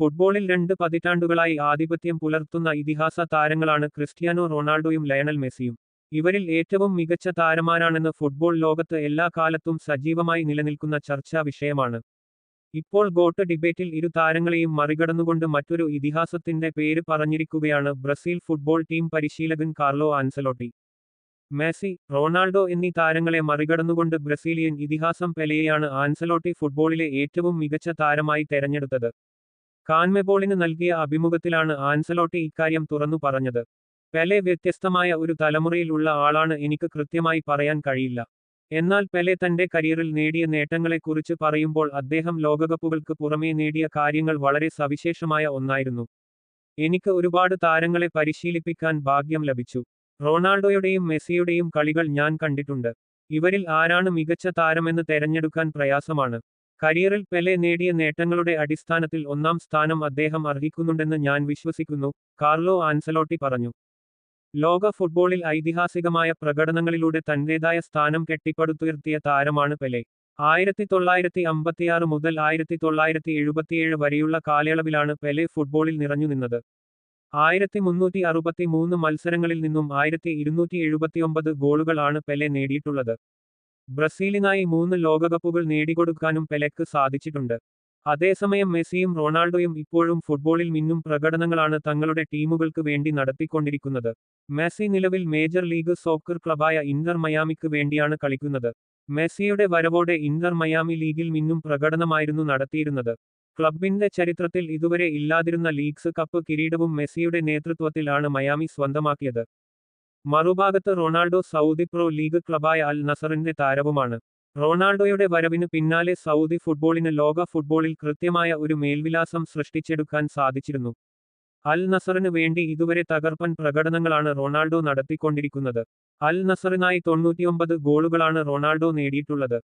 ഫുട്ബോളിൽ രണ്ട് പതിറ്റാണ്ടുകളായി ആധിപത്യം പുലർത്തുന്ന ഇതിഹാസ താരങ്ങളാണ് ക്രിസ്ത്യാനോ റൊണാൾഡോയും ലയണൽ മെസ്സിയും. ഇവരിൽ ഏറ്റവും മികച്ച താരമാരാണെന്ന് ഫുട്ബോൾ ലോകത്ത് എല്ലാ കാലത്തും സജീവമായി നിലനിൽക്കുന്ന ചർച്ചാ വിഷയമാണ്. ഇപ്പോൾ ഗോട്ട് ഡിബേറ്റിൽ ഇരു താരങ്ങളെയും മറികടന്നുകൊണ്ട് മറ്റൊരു ഇതിഹാസത്തിന്റെ പേര് പറഞ്ഞിരിക്കുകയാണ് ബ്രസീൽ ഫുട്ബോൾ ടീം പരിശീലകൻ കാർലോ ആൻസലോട്ടി. മെസ്സി റൊണാൾഡോ എന്നീ താരങ്ങളെ മറികടന്നുകൊണ്ട് ബ്രസീലിയൻ ഇതിഹാസം പെലെയാണ് ആൻസലോട്ടി ഫുട്ബോളിലെ ഏറ്റവും മികച്ച താരമായി തെരഞ്ഞെടുത്തത്. കാൻമെബോളിന് നൽകിയ അഭിമുഖത്തിലാണ് ആൻസലോട്ടി ഇക്കാര്യം തുറന്നു പറഞ്ഞത്. പെലെ വ്യത്യസ്തമായ ഒരു തലമുറയിലുള്ള ആളാണ് എനിക്ക് കൃത്യമായി പറയാൻ കഴിയില്ല. എന്നാൽ പെലെ തന്റെ കരിയറിൽ നേടിയ നേട്ടങ്ങളെക്കുറിച്ച് പറയുമ്പോൾ അദ്ദേഹം ലോകകപ്പുകൾക്ക് പുറമേ നേടിയ കാര്യങ്ങൾ വളരെ സവിശേഷമായ ഒന്നായിരുന്നു. എനിക്ക് ഒരുപാട് താരങ്ങളെ പരിശീലിപ്പിക്കാൻ ഭാഗ്യം ലഭിച്ചു. റൊണാൾഡോയുടെയും മെസ്സിയുടെയും കളികൾ ഞാൻ കണ്ടിട്ടുണ്ട്. ഇവരിൽ ആരാണ് മികച്ച താരമെന്ന് തെരഞ്ഞെടുക്കാൻ പ്രയാസമാണ്. കരിയറിൽ പെലെ നേടിയ നേട്ടങ്ങളുടെ അടിസ്ഥാനത്തിൽ ഒന്നാം സ്ഥാനം അദ്ദേഹം അർഹിക്കുന്നുണ്ടെന്ന് ഞാൻ വിശ്വസിക്കുന്നു കാർലോ ആൻസലോട്ടി പറഞ്ഞു. ലോക ഫുട്ബോളിൽ ഐതിഹാസികമായ പ്രകടനങ്ങളിലൂടെ തന്റേതായ സ്ഥാനം കെട്ടിപ്പടുത്തുയർത്തിയ താരമാണ് പെലെ. ആയിരത്തി തൊള്ളായിരത്തി അമ്പത്തിയാറ് മുതൽ ആയിരത്തി തൊള്ളായിരത്തി എഴുപത്തിയേഴ് വരെയുള്ള കാലയളവിലാണ് പെലെ ഫുട്ബോളിൽ നിറഞ്ഞു നിന്നത്. ആയിരത്തി മുന്നൂറ്റി അറുപത്തി മൂന്ന് മത്സരങ്ങളിൽ നിന്നും ആയിരത്തി ഇരുന്നൂറ്റി എഴുപത്തിയൊമ്പത് ഗോളുകളാണ് പെലെ നേടിയിട്ടുള്ളത്. ബ്രസീലിനായി മൂന്ന് ലോകകപ്പുകൾ നേടിക്കൊടുക്കാനും പെലെക്ക് സാധിച്ചിട്ടുണ്ട്. അതേസമയം മെസ്സിയും റൊണാൾഡോയും ഇപ്പോഴും ഫുട്ബോളിൽ മിന്നും പ്രകടനങ്ങളാണ് തങ്ങളുടെ ടീമുകൾക്ക് വേണ്ടി നടത്തിക്കൊണ്ടിരിക്കുന്നത്. മെസ്സി നിലവിൽ മേജർ ലീഗ് സോക്കർ ക്ലബായ ഇന്റർ മയാമിക്ക് വേണ്ടിയാണ് കളിക്കുന്നത്. മെസ്സിയുടെ വരവോടെ ഇന്റർ മയാമി ലീഗിൽ മിന്നും പ്രകടനമായിരുന്നു നടത്തിയിരുന്നത്. ക്ലബിന്റെ ചരിത്രത്തിൽ ഇതുവരെ ഇല്ലാതിരുന്ന ലീഗ്സ് കപ്പ് കിരീടവും മെസ്സിയുടെ നേതൃത്വത്തിലാണ് മയാമി സ്വന്തമാക്കിയത്. മറുഭാഗത്ത് റൊണാൾഡോ സൗദി പ്രോ ലീഗ് ക്ലബായ അൽ നസറിന്റെ താരവുമാണ്. റൊണാൾഡോയുടെ വരവിന് പിന്നാലെ സൗദി ഫുട്ബോളിന് ലോക ഫുട്ബോളിൽ കൃത്യമായ ഒരു മേൽവിലാസം സൃഷ്ടിച്ചെടുക്കാൻ സാധിച്ചിരുന്നു. അൽ നസറിന് വേണ്ടി ഇതുവരെ തകർപ്പൻ പ്രകടനങ്ങളാണ് റൊണാൾഡോ നടത്തിക്കൊണ്ടിരിക്കുന്നത്. അൽ നസറിനായി തൊണ്ണൂറ്റിയൊമ്പത് ഗോളുകളാണ് റൊണാൾഡോ നേടിയിട്ടുള്ളത്.